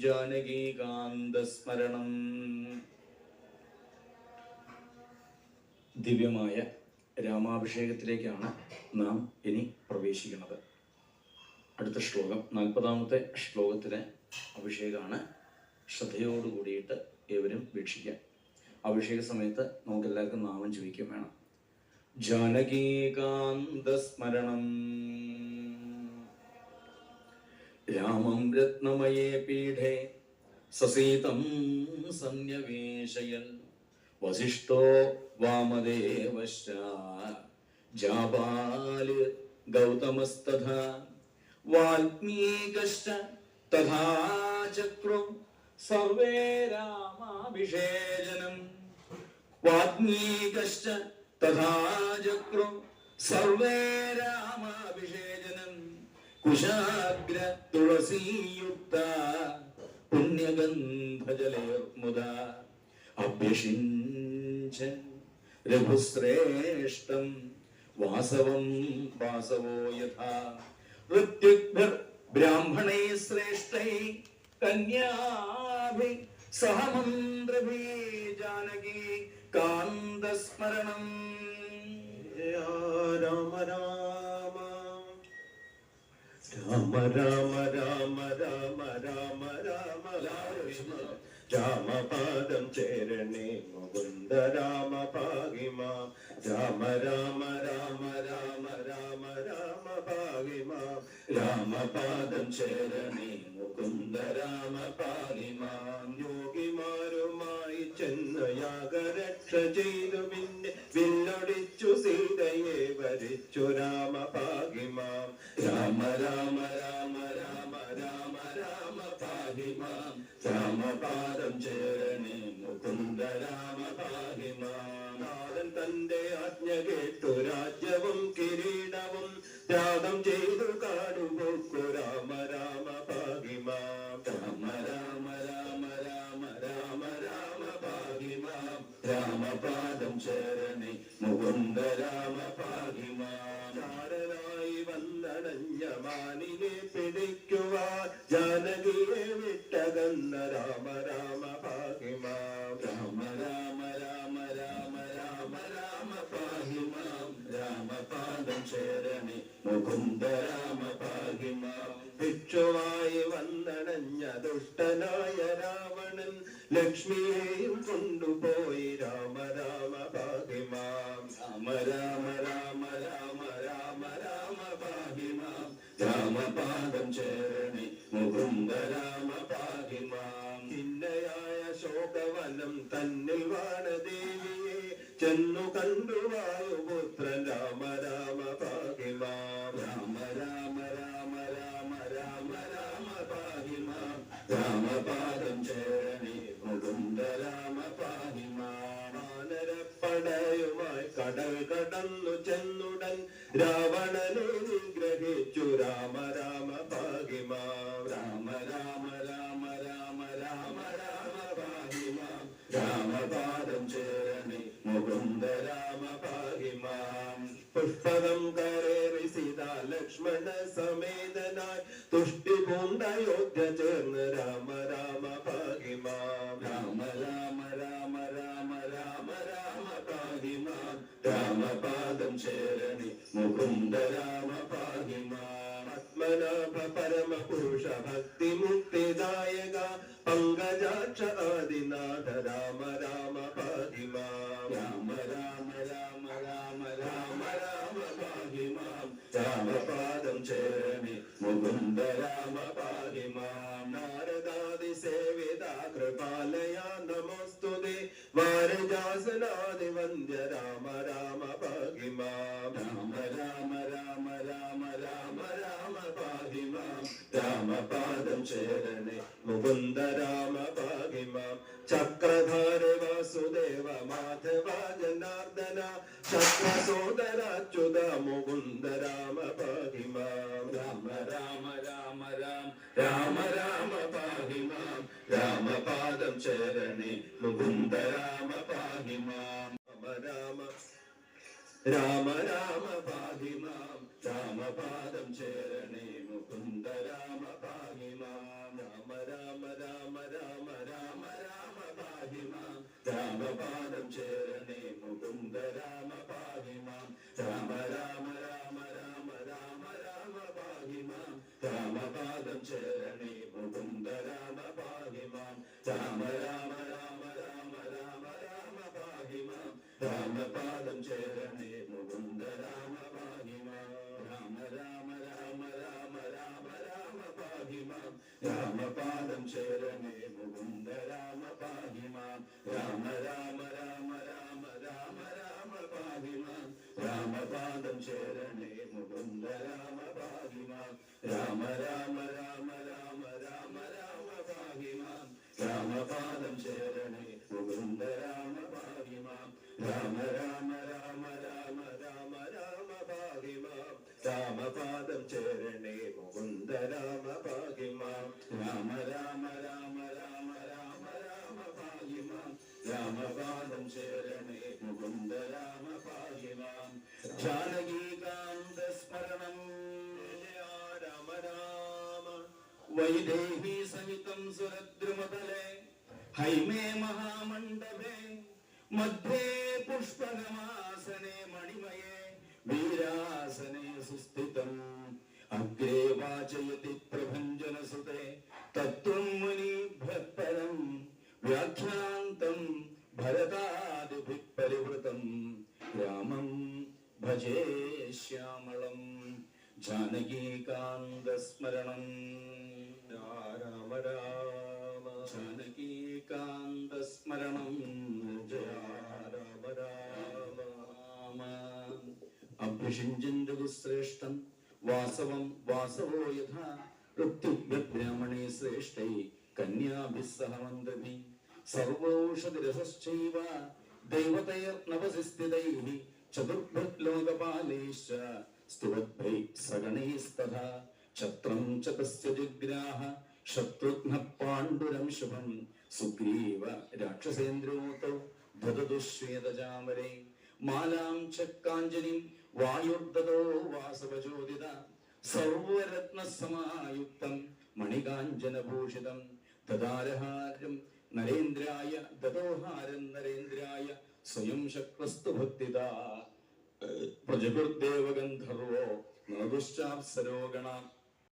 ജാനകീകാന്തസ്മരണം. ദിവ്യമായ രാമാഭിഷേകത്തിലേക്കാണ് നാം ഇനി പ്രവേശിക്കുന്നത്. അടുത്ത ശ്ലോകം നാൽപ്പതാമത്തെ ശ്ലോകത്തിലെ അഭിഷേകമാണ് ശ്രദ്ധയോട് കൂടിയിട്ട് ഏവരും വീക്ഷിക്കുക അഭിഷേക സമയത്ത് നമുക്ക് എല്ലാവർക്കും നാമം ചോദിക്കുകയും വേണം. ജാനകീകാന്തസ്മരണം. यामं रत्नमये पीठे ससीतं सन्निवेशयन्। वसिष्ठो वामदेवश्च जाबाल् गौतमस्तथा, वाल्मीकश्च तथा चक्रो। सर्वे रामाभिषेचनम् वाल्मीकश्च तथा चक्रो। सर्वे रामाभिषेचनम् കുശാഗ്ര തുളസീയുക്ത പുണ്യഗന്ധജലേർമുദ അഭ്യഷിഞ്ച രഘുശ്രേഷ്ഠം വാസവം വാസവോ യഥാ. ഋത്യുഗ്ഭർ ബ്രാഹ്മണൈ ശ്രേഷ്ഠൈ കന്യാഭി സഹമന്ത്രഭീ ജാനകി കാന്തസ്മരണം. രാമ രാമ രാമ രാമ രാമ രാമ രാമ രാമ രാമപാദം ചേരണേ മുകുന്ദ രാമ പാകിമാം രാമ രാമ രാമ രാമ രാമ രാമ പാകിമാം രാമപാദം ചേരണേ മുകുന്ദ രാമ പാകിമാം രാമ രാമ രാമ രാമ രാമ രാമ പാഹിമ രാമപാദം ചേരണേ മുകുന്ദ രാമ പാഹിമാം തന്റെ ആജ്ഞ കേട്ടു രാജ്യവും കിരീടവും ത്യാഗം ചെയ്തു കാടുപോക്കു രാമ രാമ പാഹിമ രാമ രാമ രാമ രാമ രാമ രാമ പാഹിമാം രാമപാദം ചേരണേ മുകുന്ദ രാമ മാനിനെ പിടിക്കുവാൻ ജാനകിയെ വിട്ടകന്ന രാമ രാമ പാഹിമാം. രാമ രാമ രാമ രാമ രാമ രാമ പാഹിമാം. രാമപാദം ചേരണേ മുകുന്ദ രാമ പാഹിമാം. ഭിക്ഷുവായി വന്നടഞ്ഞ ദുഷ്ടനായ തന്നിൽ വാണദേവിയെ ചെന്നു കണ്ടു വായുപുത്രൻ രാമ രാമ പാഹിമാം. രാമ രാമ രാമ രാമ രാമ രാമ പാഹിമാം. രാമപാദം ചേരണി മുകുന്ദ രാമ പാഹിമാനരപ്പടയുമായി കടൽ കടന്നു ചെന്നുടൻ രാവണനെ നിഗ്രഹിച്ചു. രാമ രാമ പാഹിമാം. പുഷ്പകം കരേറി സീതാ ലക്ഷ്മണ സമേതനായി തുഷ്ടി പൂണ്ടയോധ്യ ചേർന്ന് രാമ രാമ പാഹിമാം രാമ രാമ രാമ രാമ രാമ രാമ പാഹിമാം രാമപാദം ചേരണി മുകുന്ദ രാമ പാഹിമാം പത്മനാഭ പരമ പുരുഷ ഭക്തി മുക്തിദായക പങ്കജാക്ഷ ആദിനാഥ രാമ രാമ ചേരണേ മുകുന്ദ രാമ പാഹിമാം ചക്രധാര വാസുദേവ മാധവ ജനാർദ്ദന. ചക്രസോദരാച്യുത മുകുന്ദ രാമ രാമ രാമ രാമ രാം. രാമ രാമ രാമപാദം ചേരണേ മുകുന്ദ രാമ പാഹിമാം രാമ. രാമ രാമ പാഹിമാം രാമപാദം ചേരണേ పాదం చేరనేము కుంద రామ పాదిమాం రామ రామ రామ రామ రామ రామ పాదిమాం రామ పాదం చేరనేము కుంద రామ పాదిమాం రామ రామ రామ రామ రామ రామ పాదిమాం రామ పాదం చేరనేము కుంద రామ పాదిమాం రామ రామ రామ రామ రామ రామ పాదిమాం రామ పాదం చేరనేము కుంద రామ పాదిమాం రామ രാമപാദം ചേരണേ മുകുന്ദ രാമ പാഹി മാം രാമ രാമ രാമ രാമ രാമ രാമ പാഹി മാം രാമപാദം ചേരണേ മുകുന്ദ രാമ പാഹി മാം രാമ രാമ രാമ രാമ രാമ രാമ പാഹി മാം രാമപാദം ചേരണേ മുകുന്ദ രാമ പാഹി മാം രാമ രാമ രാമ രാമ രാമ രാമ പാഹി മാം രാമപാദം ചേരണേ जानकीकान्तस्मरणम् राम राम वैदेही सहितं सुरद्रुमतले हैमे महामंडपे मध्ये पुष्पगमासने मणिमये, वीरासने सुस्थित। अग्रे वाचयति प्रभञ्जनसुते तत्त्वम् విషింజంజలి శ్రేష్టం వాసవం వాసవో యథా ఋత్యుభ్రమణే శ్రేష్టై కన్యాభిస్సహ వందభి సర్వౌషధిరసశ్చైవ దేవతైర్నవసిస్థితై చతుర్భ్రలోకపాలైశ్చ స్తువద్భై సగణైస్తథా ఛత్రం చ జిగ్రాహ శత్రుఘ్న పాండురంశుభం సుగ్రీవ రాక్షసేంద్రమూతో ధృతదుశ్వేదజామరే మాలాం చ కాంజలిం വായുർദതോ വാസവചോദിത സർവരത്നസമായുക്തം മണികാഞ്ചനഭൂഷിതം തദാരഹാരം നരേന്ദ്രായ ദതോഹാരം നരേന്ദ്രായ സ്വയം ശക്രസ്തു ഭക്തിത പ്രജകുർദേവഗന്ധർവോ നദുശ്ചാപ്സരോഗണ